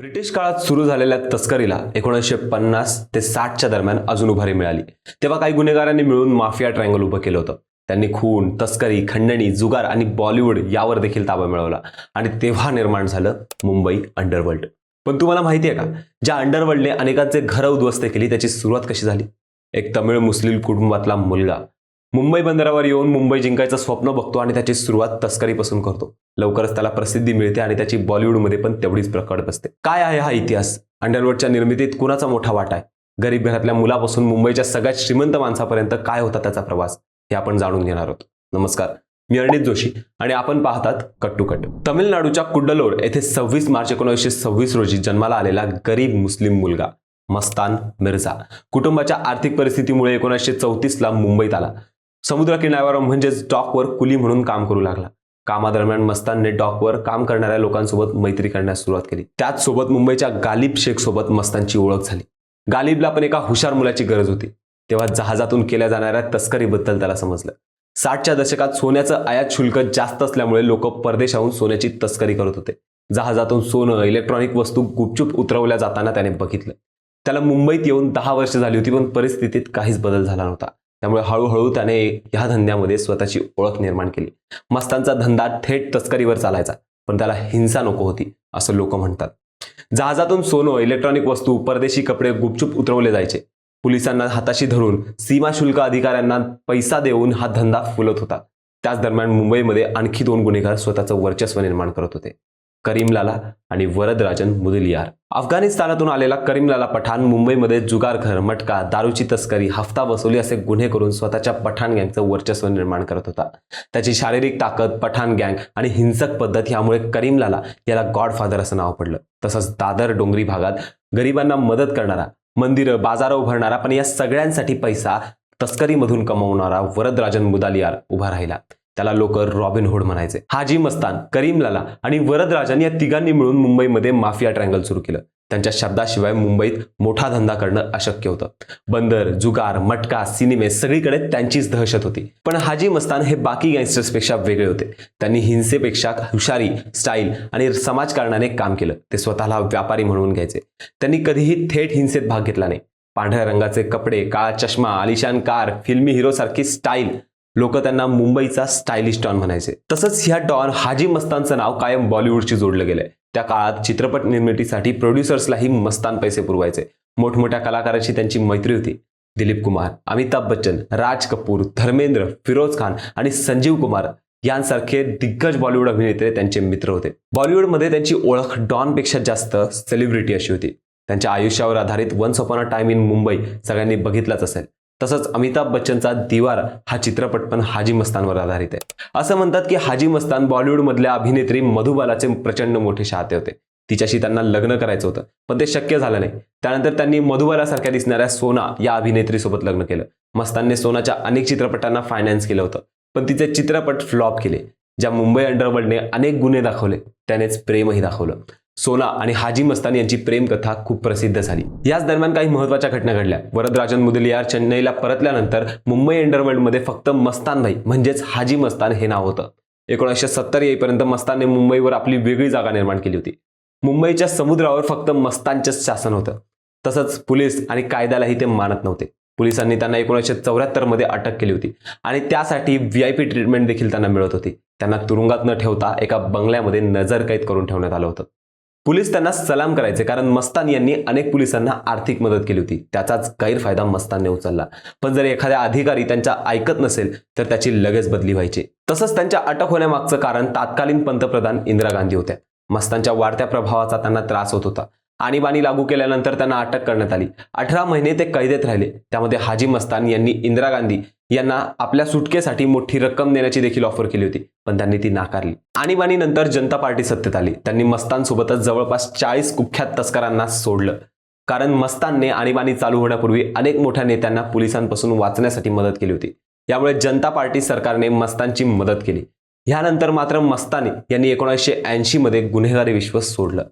British काळात सुरू झालेल्या तस्करीला एकोणीसशे पन्नास ते साठच्या दरम्यान अजून उभारी मिळाली. तेव्हा काही गुन्हेगारांनी मिळून माफिया ट्रायंगल उभं केलं होतं. त्यांनी खून तस्करी खंडणी जुगार आणि बॉलिवूड यावर देखील ताबा मिळवला आणि तेव्हा निर्माण झालं मुंबई अंडरवर्ल्ड. पण तुम्हाला माहिती आहे का ज्या अंडरवर्ल्डने अनेकांचे घरं उद्ध्वस्त केली त्याची सुरुवात कशी झाली? एक तमिळ मुस्लिम कुटुंबातला मुलगा मुंबई बंदरावर येऊन मुंबई जिंकायचं स्वप्न बघतो आणि त्याची सुरुवात तस्करीपासून करतो. लवकरच त्याला प्रसिद्धी मिळते आणि त्याची बॉलिवूडमध्ये पण तेवढीच प्रकट बसते. काय आहे हा इतिहास? अंडरवर्डच्या निर्मितीत कुणाचा मोठा वाटा आहे? गरीब घरातल्या मुलापासून मुंबईच्या सगळ्यात श्रीमंत माणसापर्यंत काय होता त्याचा प्रवास? हे आपण जाणून घेणार आहोत. नमस्कार. मी अर्णित जोशी आणि आपण पाहतात कट टू कट. तमिळनाडूच्या कुड्डलोर येथे सव्वीस मार्च एकोणीसशे सव्वीस रोजी जन्माला आलेला गरीब मुस्लिम मुलगा मस्तान मिर्झा. कुटुंबाच्या आर्थिक परिस्थितीमुळे एकोणीसशे चौतीसला मुंबईत आला. समुद्र किनाऱ्यावर म्हणजेच डॉकवर कुली म्हणून काम करू लागला. कामादरम्यान मस्तानने डॉकवर काम करणाऱ्या लोकांसोबत मैत्री करण्यास सुरुवात केली. त्याच सोबत मुंबईच्या गालिब शेख सोबत मस्तानची ओळख झाली. गालिबला पण एका हुशार मुलाची गरज होती. तेव्हा जहाजातून केल्या जाणाऱ्या तस्करीबद्दल त्याला समजलं. साठच्या दशकात सोन्याचं आयात शुल्क जास्त असल्यामुळे लोक परदेशाहून सोन्याची तस्करी करत होते. जहाजातून सोनं इलेक्ट्रॉनिक वस्तू गुपचूप उतरवल्या जाताना त्याने बघितलं. त्याला मुंबईत येऊन दहा वर्ष झाली होती पण परिस्थितीत काहीच बदल झाला नव्हता. त्यामुळे हळूहळू त्याने ह्या धंद्यामध्ये स्वतःची ओळख निर्माण केली. मस्तांचा धंदा थेट तस्करीवर चालायचा पण त्याला हिंसा नको होती असं लोक म्हणतात. जहाजातून सोनं इलेक्ट्रॉनिक वस्तू परदेशी कपडे गुपचूप उतरवले जायचे. पोलिसांना हाताशी धरून सीमा शुल्क अधिकाऱ्यांना पैसा देऊन हा धंदा फुलत होता. त्याच दरम्यान मुंबईमध्ये आणखी दोन गुन्हेगार स्वतःचं वर्चस्व निर्माण करत होते. करीमलाला आणि वरदराजन मुदलियार. अफगाणिस्तानातून आलेला करीमलाला पठाण मुंबईमध्ये जुगारघर मटका दारूची तस्करी हफ्ता वसुली असे गुन्हे करून स्वतःच्या पठाण गँगचं वर्चस्व निर्माण करत होता. त्याची शारीरिक ताकद पठाण गँग आणि हिंसक पद्धत यामुळे करीमलाला याला गॉडफादर असं नाव पडलं. तसंच दादर डोंगरी भागात गरिबांना मदत करणारा मंदिरं बाजारं उभारणारा पण या सगळ्यांसाठी पैसा तस्करीमधून कमवणारा वरदराजन मुदालियार उभा राहिला. त्याला लोक रॉबिनहुड म्हणायचे. हाजी मस्तान करीमलाला आणि वरदराजन या तिघांनी मिळून मुंबईमध्ये माफिया ट्रँगल सुरू केलं. त्यांच्या शब्दाशिवाय मुंबईत मोठा धंदा करणं अशक्य होतं. बंदर जुगार मटका सिनेमे सगळीकडे त्यांचीच दहशत होती. पण हाजी मस्तान हे बाकी गँगस्टर्सपेक्षा वेगळे होते. त्यांनी हिंसेपेक्षा हुशारी स्टाईल आणि समाजकारणाने काम केलं. ते स्वतःला व्यापारी म्हणून घ्यायचे. त्यांनी कधीही थेट हिंसेत भाग घेतला नाही. पांढऱ्या रंगाचे कपडे काळा चष्मा आलिशान कार फिल्मी हिरोसारखी स्टाईल लोक त्यांना मुंबईचा स्टायलिश डॉन म्हणायचे. तसंच ह्या डॉन हाजी मस्तानचं नाव कायम बॉलिवूडशी जोडलं गेलंय. त्या काळात चित्रपट निर्मितीसाठी प्रोड्युसर्सलाही मस्तान पैसे पुरवायचे. मोठमोठ्या कलाकारांशी त्यांची मैत्री होती. दिलीप कुमार अमिताभ बच्चन राज कपूर धर्मेंद्र फिरोज खान आणि संजीव कुमार यांसारखे दिग्गज बॉलिवूड अभिनेते त्यांचे मित्र होते. बॉलिवूडमध्ये त्यांची ओळख डॉनपेक्षा जास्त सेलिब्रिटी अशी होती. त्यांच्या आयुष्यावर आधारित once upon a time in Mumbai सगळ्यांनी बघितलाच असेल. तसंच अमिताभ बच्चनचा दिवार हा चित्रपट पण हाजी मस्तानवर आधारित आहे. असं म्हणतात की हाजी मस्तान बॉलिवूडमधल्या अभिनेत्री मधुबालाचे प्रचंड मोठे चाहते होते. तिच्याशी त्यांना लग्न करायचं होतं पण ते शक्य झालं नाही. त्यानंतर त्यांनी मधुबालासारख्या दिसणाऱ्या सोना या अभिनेत्रीसोबत लग्न केलं. मस्तानने सोनाच्या अनेक चित्रपटांना फायनान्स केलं होतं पण तिचे चित्रपट फ्लॉप केले. ज्या मुंबई अंडरवर्ल्डने अनेक गुन्हे दाखवले त्यानेच प्रेमही दाखवलं. सोना आणि हाजी मस्तान यांची प्रेमकथा खूप प्रसिद्ध झाली. याच दरम्यान काही महत्त्वाच्या घटना घडल्या. वरदराजन मुदलियार चेन्नईला परतल्यानंतर मुंबई अंडरवर्ल्डमध्ये फक्त मस्तान भाई म्हणजेच हाजी मस्तान हे नाव होतं. एकोणीसशे सत्तर येईपर्यंत मस्तानने मुंबईवर आपली वेगळी जागा निर्माण केली होती. मुंबईच्या समुद्रावर फक्त मस्तानचंच शासन होतं. तसंच पोलीस आणि कायद्यालाही ते मानत नव्हते. पोलिसांनी त्यांना एकोणीसशे चौऱ्याहत्तरमध्ये अटक केली होती. आणि त्यासाठी व्ही आय पी ट्रीटमेंट देखील त्यांना मिळत होती. त्यांना तुरुंगात न ठेवता एका बंगल्यामध्ये नजरकैद करून ठेवण्यात आलं होतं. पोलीस त्यांना सलाम करायचे कारण मस्तान यांनी अनेक पोलिसांना आर्थिक मदत केली होती. त्याचाच गैरफायदा मस्तानने उचलला. पण जर एखाद्या अधिकारी त्यांच्या ऐकत नसेल तर त्याची लगेच बदली व्हायची. तसंच त्यांच्या अटक होण्यामागचं कारण तात्कालीन पंतप्रधान इंदिरा गांधी होत्या. मस्तानच्या वाढत्या प्रभावाचा त्यांना त्रास होत होता. आणीबाणी लागू केल्यानंतर त्यांना अटक करण्यात आली. अठरा महिने ते कैदेत राहिले. त्यामध्ये हाजी मस्तान यांनी इंदिरा गांधी यांना आपल्या सुटकेसाठी मोठी रक्कम देण्याची देखील ऑफर केली होती. पण त्यांनी ती नाकारली. आणीबाणी नंतर जनता पार्टी सत्तेत आली. त्यांनी मस्तान सोबतच जवळपास चाळीस कुख्यात तस्करांना सोडलं. कारण मस्तानने आणीबाणी चालू होण्यापूर्वी अनेक मोठ्या नेत्यांना पोलिसांपासून वाचण्यासाठी मदत केली होती. यामुळे जनता पार्टी सरकारने मस्तानची मदत केली. ह्यानंतर मात्र मस्तानी यांनी एकोणीसशे ऐंशी मध्ये गुन्हेगारी विश्व सोडलं.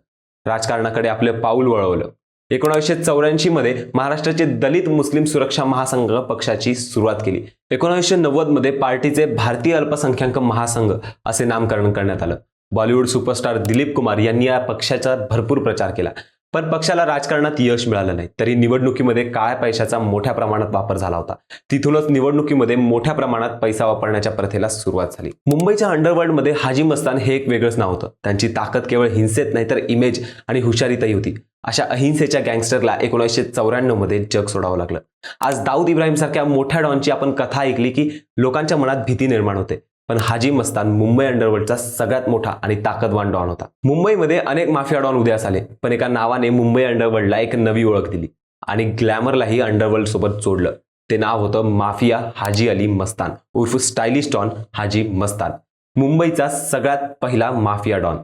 राजकारणाकडे आपले पाऊल वळवलं. एकोणावीसशे चौऱ्याऐंशी मध्ये महाराष्ट्राचे दलित मुस्लिम सुरक्षा महासंघ पक्षाची सुरुवात केली. एकोणावीसशे नव्वदमध्ये पार्टीचे भारतीय अल्पसंख्याक महासंघ असे नामकरण करण्यात आलं. बॉलिवूड सुपरस्टार दिलीप कुमार यांनी या पक्षाचा भरपूर प्रचार केला. पण पक्षाला राजकारणात यश मिळालं नाही. तरी निवडणुकीमध्ये काळ्या पैशाचा मोठ्या प्रमाणात वापर झाला होता. तिथूनच निवडणुकीमध्ये मोठ्या प्रमाणात पैसा वापरण्याच्या प्रथेला सुरुवात झाली. मुंबईच्या अंडरवर्ल्डमध्ये हाजी मस्तान हे एक वेगळंच नाव होतं. त्यांची ताकद केवळ हिंसेत नाही तर इमेज आणि हुशारीतही होती. अशा अहिंसेच्या गँगस्टरला एकोणीसशे चौऱ्याण्णवमध्ये जग सोडावं लागलं. आज दाऊद इब्राहिम सारख्या मोठ्या डॉनची आपण कथा ऐकली की लोकांच्या मनात भीती निर्माण होते. पण हाजी मस्तान मुंबई अंडरवर्ल्डचा सगळ्यात मोठा आणि ताकदवान डॉन होता. मुंबईमध्ये अनेक माफिया डॉन उदयास आले पण एका नावाने मुंबई अंडरवर्ल्डला एक नवी ओळख दिली आणि ग्लॅमरलाही अंडरवर्ल्ड सोबत जोडलं. ते नाव होतं माफिया हाजी अली मस्तान उर्फ स्टायलिश डॉन हाजी मस्तान. मुंबईचा सगळ्यात पहिला माफिया डॉन.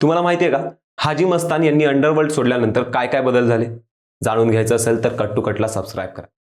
तुम्हाला माहिती आहे का? हाजी मस्तान यांनी अंडरवर्ल्ड सोडल्यानंतर काय काय बदल झाले? जाणून घ्यायचं असेल तर कट टू कटला सबस्क्राईब करा.